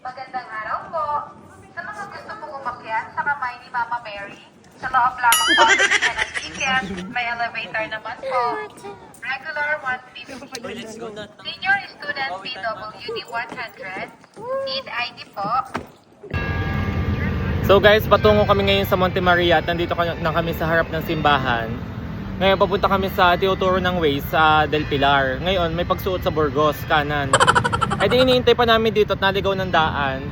Magandang araw po. Sa mga gusto pong umakyat sa kamay ni Mama Mary, sa loob lamang po ng ticket, may elevator naman po. Regular 150. Senior student PWD 100. Need ID po. So guys, patungo kami ngayon sa Monte Maria at nandito na kami sa harap ng simbahan. Ngayon papunta kami sa tinuturo ng Waze sa Del Pilar. Ngayon may pagsuot sa Burgos, kanan. Ay di iniintay pa namin dito at naligaw ng daan.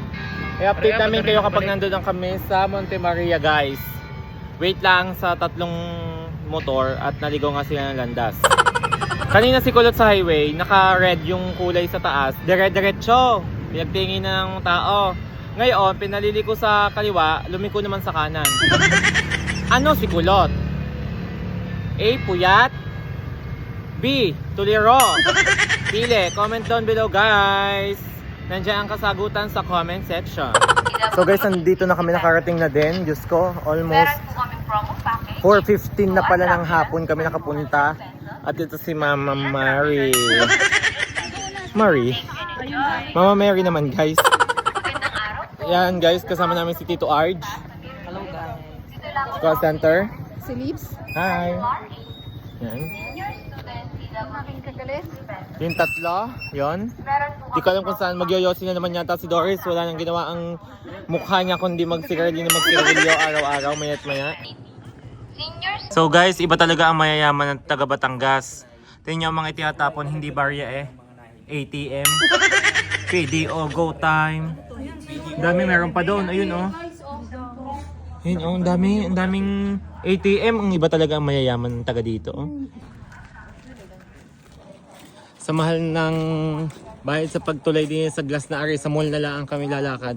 I-update namin kayo kapag nandun lang kami sa Monte Maria guys. Wait lang sa tatlong motor at naligaw nga sila ng landas. Kanina si Kulot sa highway, naka-red yung kulay sa taas. Dire-diretso. Pinagtingin na ng tao. Ngayon, pinalili ko sa kaliwa, lumiko naman sa kanan. Ano si Kulot? A. Puyat. B. Tuliro. Pili. Comment down below guys. Nandiyan ang kasagutan sa comment section. So guys, nandito na kami nakarating na din. Diyos ko, almost Meron po kami promo package. 4.15 na pala ng hapon kami nakapunta. At ito si Mama Mary. Mary? Mama Mary naman guys. Magandang araw po. Yan guys, kasama namin si Tito Arj. Hello guys. Call center. Si Lips? Hi. Yan. Senior student PWD Kagalit? Yung tatlo, yon. Meron po Di ko alam kung saan magyoyosi na naman yata si Doris. Wala nang ginawa ang mukha niya kundi magsigarilyo na magsigarilyo araw-araw, mayat maya. So guys, iba talaga ang mayayaman ng taga Batangas. Tingnan niyo ang mga itinatapon, hindi barya eh. ATM, PDO, Go Time. Dami meron pa doon, ayun oh. Ayun oh, ang dami, ang daming ATM. Ang iba talaga ang mayayaman ng taga dito oh. Sa mahal ng bayad sa pagtulay din sa glass na ari, sa mall na lang kami lalakad.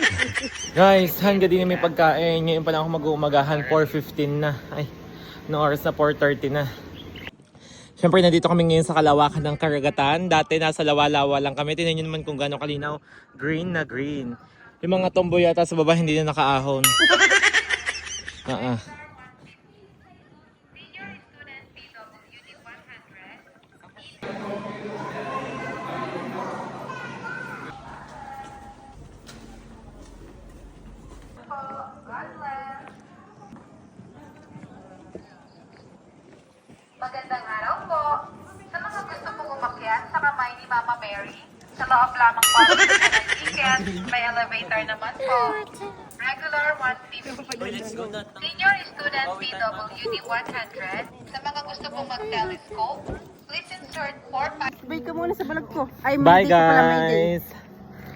Guys, hangga din may pagkain. Ngayon pa lang ako mag-uumagahan, 4.15 na. Ay, no oras na 4.30 na. Siyempre, nandito kami ngayon sa kalawakan ng karagatan. Dati nasa lawa-lawa lang kami. Tingnan nyo naman kung gano'ng kalinaw. Green na green. Yung mga tomboy yata sa baba hindi na nakaahon. Ah ah. God Magandang araw po. Sa mga gusto pong umakyat sa kamay ni Mama Mary, sa loob lamang po ng ticket, may elevator naman po. Regular 150. Senior student PWD 100. Sa mga gusto pong mag-telescope, please insert 4 Sabay ka muna sa balag ko. Ay, Bye Monday ka pala, Monday. guys!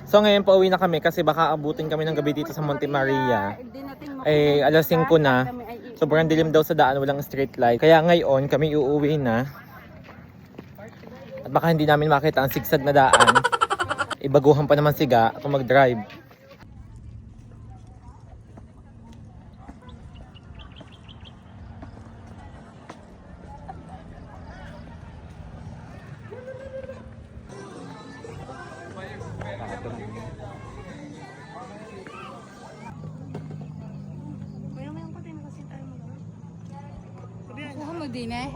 So ngayon pauwi na kami kasi baka abutin kami ng gabi dito sa Monte Maria. Eh, alas 5 na. Sobrang dilim daw sa daan, walang street light. Kaya ngayon, kami uuwi na. At baka hindi namin makita ang sigsag na daan. Ibaguhan pa naman siga kung mag-drive. Kuha mo din eh.